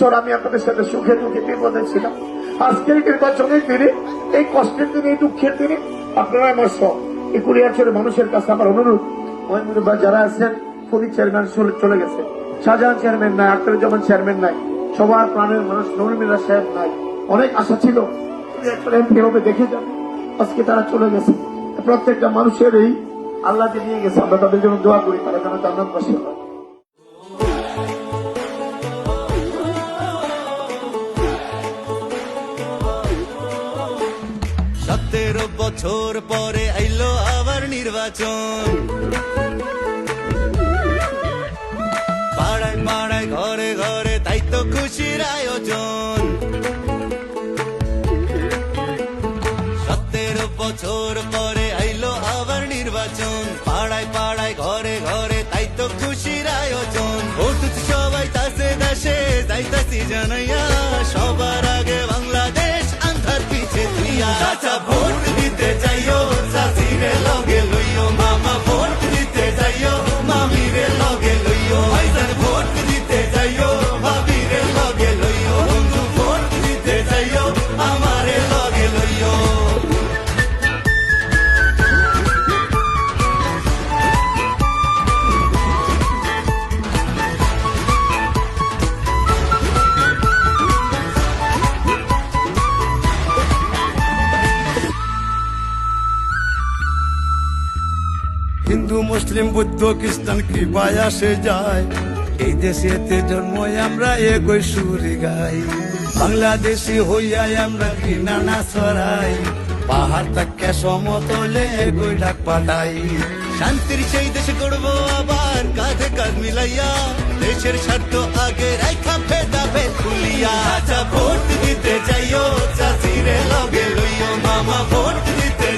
বছর আমি আপনাদের সাথে সুখে দুঃখে বিপদে ছিলাম। আজকের নির্বাচনের দিনে, এই কষ্টের দিনে, এই দুঃখের দিনে আপনারা আমার সব, এই কুড়িয়াছরের মানুষের কাছে আমার অনুরোধ। মহিনুর যারা আছেন খুবই চেয়ারম্যান চলে- গেছে। শাহজাহান চেয়ারম্যান নাই, আখতারুজ্জামান চেয়ারম্যান নাই, সবার প্রাণের মানুষ নরমিলা সাহেব নাই। অনেক আশা ছিল এমপি দেখে যাবে। আজকে তারা চলে গেছে। প্রত্যেকটা মানুষের এই আল্লাহ নিয়ে গেছে, আমরা তাদের জন্য দোয়া করি, তারা যেন জান্নাতবাসী হয়। সতেরো বছর পরে আইলো আবার নির্বাচন। পাড়ায় পাড়ায়, ঘরে ঘরে তাই তো খুশির আয়োজন। সতেরো বছর পরে আইলো আবার নির্বাচন। পাড়ায় পাড়ায়, ঘরে ঘরে তাই তো খুশির আয়োজন। সবাই, তাসে দেশে যাইতাছি জানাইয়া। تبهون হিন্দু, মুসলিম, বৌদ্ধ, খ্রিস্টান কি বায়াসে যায়। এই দেশেতে জন্ম আমরা একই সুরে গাই। বাংলাদেশি হইয়া আমরা কি নানা সরাই পাহাড় তাকে সমতলে একই ডাক পাঠাই। শান্তির সেই দেশ গড়ব আবার, কাঁধে কাঁধ মিলাইয়া। দেশের স্বার্থ আগে রাখা ফেদা ভেদ খুলিয়া ভোট দিতে চাইও চাষিরে লগে লইও, মামা, ভোট দিতে